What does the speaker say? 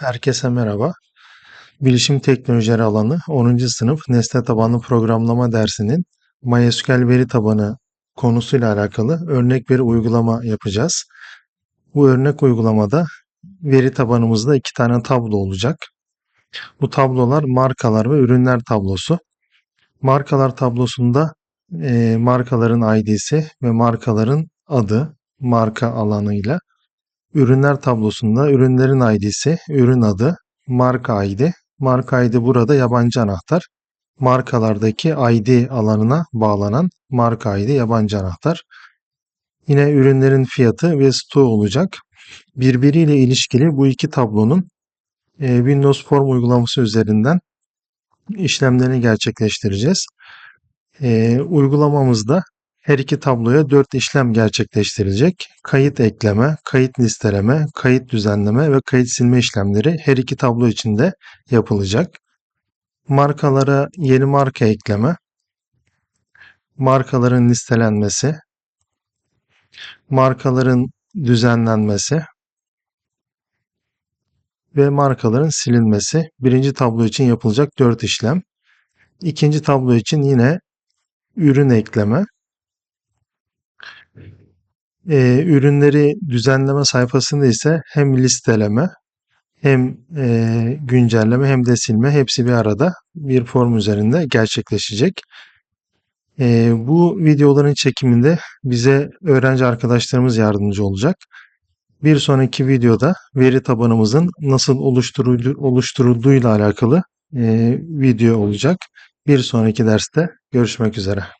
Herkese merhaba. Bilişim teknolojileri alanı 10. sınıf nesne tabanlı programlama dersinin MySQL veri tabanı konusuyla alakalı örnek bir uygulama yapacağız. Bu örnek uygulamada veri tabanımızda iki tane tablo olacak. Bu tablolar markalar ve ürünler tablosu. Markalar tablosunda e, markaların ID'si ve markaların adı marka alanıyla Ürünler tablosunda ürünlerin ID'si, ürün adı, marka ID. Marka ID burada yabancı anahtar. Markalardaki ID alanına bağlanan marka ID yabancı anahtar. Yine ürünlerin fiyatı ve stoğu olacak. Birbiriyle ilişkili bu iki tablonun e, Windows Form uygulaması üzerinden işlemlerini gerçekleştireceğiz. E, uygulamamızda her iki tabloya 4 işlem gerçekleştirilecek. Kayıt ekleme, kayıt listeleme, kayıt düzenleme ve kayıt silme işlemleri her iki tablo içinde yapılacak. Markalara yeni marka ekleme, markaların listelenmesi, markaların düzenlenmesi ve markaların silinmesi birinci tablo için yapılacak 4 işlem. İkinci tablo için yine ürün ekleme, e, ürünleri düzenleme sayfasında ise hem listeleme hem e, güncelleme hem de silme hepsi bir arada bir form üzerinde gerçekleşecek. E, bu videoların çekiminde bize öğrenci arkadaşlarımız yardımcı olacak. Bir sonraki videoda veri tabanımızın nasıl oluşturuldu, oluşturulduğuyla alakalı e, video olacak. Bir sonraki derste görüşmek üzere.